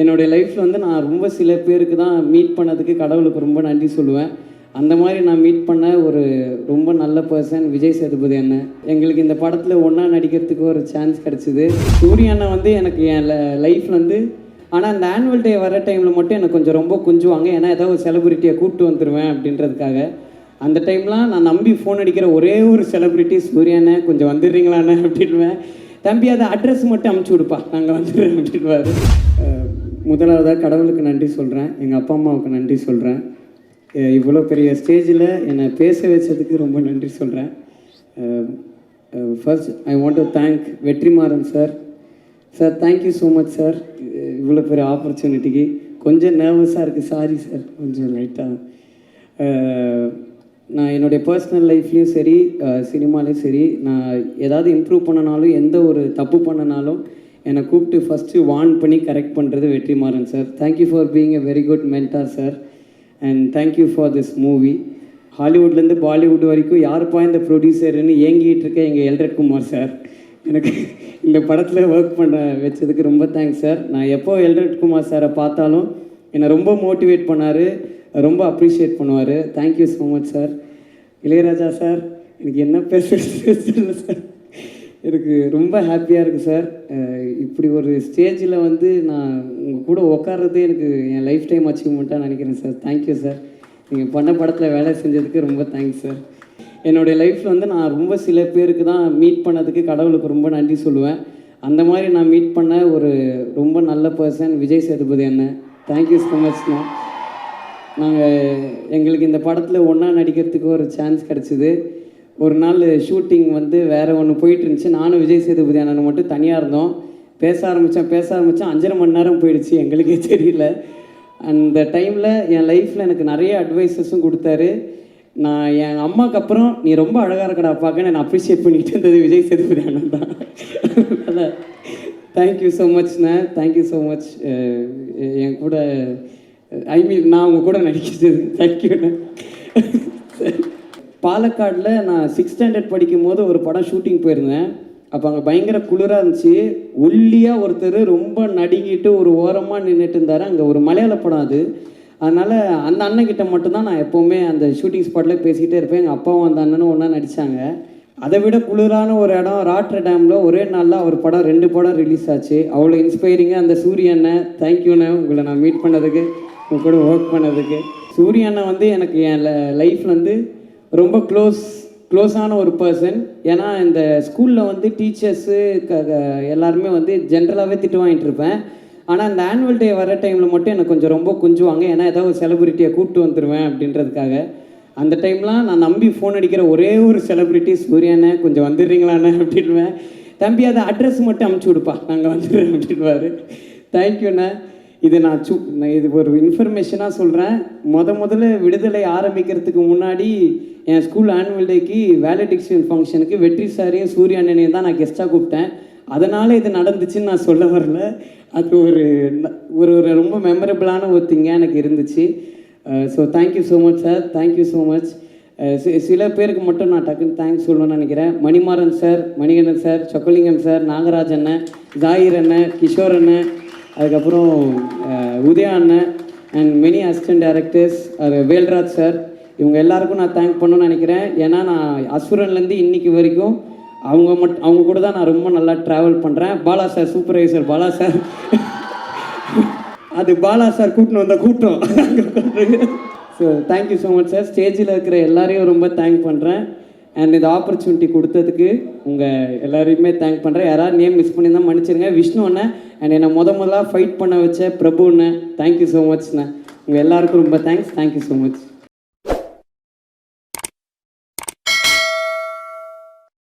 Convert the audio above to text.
என்னுடைய லைஃப்பில் வந்து நான் ரொம்ப சில பேருக்கு தான் மீட் பண்ணதுக்கு கடவுளுக்கு ரொம்ப நன்றி சொல்லுவேன். அந்த மாதிரி நான் மீட் பண்ண ஒரு ரொம்ப நல்ல பர்சன் விஜய் சேதுபதி அண்ணன். எங்களுக்கு இந்த படத்தில் ஒன்றா நடிக்கிறதுக்கு ஒரு சான்ஸ் கிடச்சிது. சூரிய அண்ணன் வந்து எனக்கு என் லைஃப்பில் வந்து ஆனால் அந்த ஆனுவல் டே வர டைமில் மட்டும் எனக்கு கொஞ்சம் ரொம்ப கொஞ்சுவாங்க. ஏன்னா ஏதாவது ஒரு செலிபிரிட்டியை கூப்பிட்டு வந்துடுவேன் அப்படின்றதுக்காக. அந்த டைம்லாம் நான் நம்பி ஃபோன் அடிக்கிற ஒரே ஒரு செலிபிரிட்டி சூரியண்ணே கொஞ்சம் வந்துடுறீங்களாண்ணே அப்படின்வேன் தம்பி அதை அட்ரஸ் மட்டும் அமுச்சு விடுப்பா. நாங்கள் வந்துடுறேன் அப்படின்வாரு முதலாவதாக கடவுளுக்கு நன்றி சொல்கிறேன் எங்கள் அப்பா அம்மாவுக்கு நன்றி சொல்கிறேன் இவ்வளோ பெரிய ஸ்டேஜில் என்னை பேச வச்சதுக்கு ரொம்ப நன்றி சொல்கிறேன் first I want to thank Vetrimaaran sir sir thank you so much sir இவ்வளோ பெரிய ஆப்பர்ச்சுனிட்டிக்கு கொஞ்சம் நர்வஸாக இருக்குது சாரி சார் கொஞ்சம் லைட்டாக நான் என்னுடைய பர்சனல் லைஃப்லேயும் சரி சினிமாலேயும் சரி நான் ஏதாவது இம்ப்ரூவ் பண்ணனாலும் எந்த ஒரு தப்பு பண்ணனாலும் என்னை கூப்பிட்டு ஃபஸ்ட்டு வார்ன் பண்ணி கரெக்ட் பண்ணுறது Vetrimaaran sir thank you for being a very good mentor sir and thank you for this movie ஹாலிவுட்லேருந்து Bollywood வரைக்கும் யாருப்பா இந்த ப்ரொடியூசர்னு ஏங்கிட்டு இருக்க எங்கள் எல்ரட் குமார் சார் எனக்கு இந்த படத்தில் ஒர்க் பண்ண வச்சதுக்கு ரொம்ப தேங்க்ஸ் சார் நான் எப்போ எல்ரட் குமார் சாரை பார்த்தாலும் என்னை ரொம்ப மோட்டிவேட் பண்ணார் ரொம்ப அப்ரிஷியேட் பண்ணுவார். Thank you so much sir Ilaiyaraaja sir எனக்கு என்ன பேசுறது சார் எனக்கு ரொம்ப ஹாப்பியாக இருக்குது சார் இப்படி ஒரு ஸ்டேஜில் வந்து நான் உங்கள் கூட உட்கார்றது எனக்கு என் லைஃப் டைம் அச்சீவ்மெண்ட்டாக நினைக்கிறேன் சார் தேங்க்யூ சார் நீங்கள் பண்ண படத்தில் வேலை செஞ்சதுக்கு ரொம்ப தேங்க்ஸ் சார் என்னுடைய லைஃப்பில் வந்து நான் ரொம்ப சில பேருக்கு தான் மீட் பண்ணதுக்கு கடவுளுக்கு ரொம்ப நன்றி சொல்லுவேன். அந்த மாதிரி நான் மீட் பண்ண ஒரு ரொம்ப நல்ல பர்சன் விஜய் சேதுபதி அண்ணன் தேங்க்யூ ஸோ மச்ண்ணா நாங்கள் எங்களுக்கு இந்த படத்தில் ஒன்றா நடிக்கிறதுக்கு ஒரு சான்ஸ் கிடச்சிது. ஒரு நாள் ஷூட்டிங் வந்து வேறு ஒன்று போயிட்டு இருந்துச்சு. நானும் விஜய் சேதுபதி அண்ணன் மட்டும் தனியாக இருந்தோம். பேச ஆரம்பித்தேன் பேச ஆரம்பித்தேன் அஞ்சரை மணி நேரம் போயிடுச்சு எங்களுக்கே தெரியல. அந்த டைமில் என் லைஃப்பில் எனக்கு நிறைய அட்வைஸஸும் கொடுத்தாரு. நான் என் அம்மாவுக்கு அப்புறம் நீ ரொம்ப அழகாக இருக்கடா பார்க்க நான் அப்ரிஷியேட் பண்ணிகிட்டு இருந்தது விஜய் சேதுபதி அண்ணன் தான். அதனால் தேங்க்யூ ஸோ மச்ண்ணே தேங்க்யூ ஸோ மச் என் கூட ஐ மீன் நான் உங்கள் கூட நடிக்கிறது தேங்க்யூண்ணே பாலக்காடில் நான் சிக்ஸ் ஸ்டாண்டர்ட் படிக்கும் போது ஒரு படம் ஷூட்டிங் போயிருந்தேன். அப்போ அங்கே பயங்கர குளிராக இருந்துச்சு. ஒல்லியாக ஒருத்தர் ரொம்ப நடுங்கிட்டு ஒரு ஓரமாக நின்றுட்டு இருந்தார். அங்கே ஒரு மலையாள படம் அது. அதனால் அந்த அண்ணன்கிட்ட மட்டும்தான் நான் எப்போவுமே அந்த ஷூட்டிங் ஸ்பாட்டில் பேசிக்கிட்டே இருப்பேன். எங்கள் அப்பாவும் அந்த அண்ணனும் ஒன்றா நடித்தாங்க அதை விட குளிரான ஒரு இடம் ராட்ர டேமில் ஒரே நாளில் அவர் படம் ரெண்டு படம் ரிலீஸ் ஆச்சு. அவ்வளோ இன்ஸ்பைரிங்காக அந்த சூரிய அண்ணன். தேங்க்யூண்ணே உங்களை நான் மீட் பண்ணதுக்கு உங்க கூட ஒர்க் பண்ணதுக்கு. சூரிய அண்ணன் வந்து எனக்கு என் லைஃப்லேருந்து வந்து ரொம்ப க்ளோஸ் க்ளோஸான ஒரு பர்சன் ஏன்னா இந்த ஸ்கூலில் வந்து டீச்சர்ஸு க எல்லாருமே வந்து ஜென்ரலாகவே திட்டு வாங்கிட்டு இருப்பேன். ஆனால் அந்த ஆனுவல் டே வர டைமில் மட்டும் எனக்கு கொஞ்சம் ரொம்ப கொஞ்சுவாங்க. ஏன்னா ஏதாவது ஒரு செலிபிரிட்டியை கூப்பிட்டு வந்துடுவேன் அப்படின்றதுக்காக. அந்த டைம்லாம் நான் நம்பி ஃபோன் அடிக்கிற ஒரே ஒரு செலிபிரிட்டி சூர்யாண்ணே கொஞ்சம் வந்துடுறீங்களாண்ணே அப்படின்வேன் தம்பி அதை அட்ரஸ் மட்டும் அமுச்சு விடுப்பா. நாங்கள் வந்துடுறோம் அப்படின்வாரு தேங்க்யூண்ணே இது நான் சு நான் இது ஒரு இன்ஃபர்மேஷனாக சொல்கிறேன் முத முதல்ல விடுதலை ஆரம்பிக்கிறதுக்கு முன்னாடி என் ஸ்கூல் ஆனுவல் டேக்கு வேலடிக்ஷன் ஃபங்க்ஷனுக்கு வெற்றி சாரையும் சூரிய அண்ணனையும் தான் நான் கெஸ்ட்டாக கூப்பிட்டேன். அதனால் இது நடந்துச்சுன்னு நான் சொல்ல வரல. அது ஒரு ஒரு ஒரு ரொம்ப மெமரபிளான ஒரு திங்காக எனக்கு இருந்துச்சு. So thank you so much sir thank you so much சில பேருக்கு மட்டும் நான் டக்குன்னு தேங்க்ஸ் சொல்லணும்னு நினைக்கிறேன். Manimaran sir Manikandan sir Chockalingam sir Nagaraj அண்ணன் ஜாயிர் அண்ணன் கிஷோர் அண்ணன் அதுக்கப்புறம் உதயா அண்ணன் அண்ட் மெனி அசிஸ்டன்ட் டேரக்டர்ஸ் அது வேல்ராஜ் சார் இவங்க எல்லாருக்கும் நான் தேங்க் பண்ணணும்னு நினைக்கிறேன். ஏன்னா நான் அசுரன்லேருந்து இன்னைக்கு வரைக்கும் அவங்க மட்டும் அவங்க கூட தான் நான் ரொம்ப நல்லா ட்ராவல் பண்ணுறேன் Bala sir supervisor Bala sir அது பாலா சார் கூட்டின்னு வந்த கூட்டம். So thank you so much sir ஸ்டேஜில் இருக்கிற எல்லாரையும் ரொம்ப தேங்க் பண்ணுறேன் அண்ட் இந்த ஆப்பர்ச்சுனிட்டி கொடுத்ததுக்கு உங்கள் எல்லாரையுமே தேங்க் பண்ணுறேன் யாராவது நேம் மிஸ் பண்ணியிருந்தா மன்னிச்சிருங்க. விஷ்ணு அண்ணன் அண்ட் என்னை முத முதலாக ஃபைட் பண்ண வச்ச பிரபு அண்ணன் தேங்க்யூ ஸோ மச்ண்ணே உங்கள் எல்லாருக்கும் ரொம்ப தேங்க்ஸ் தேங்க்யூ ஸோ மச்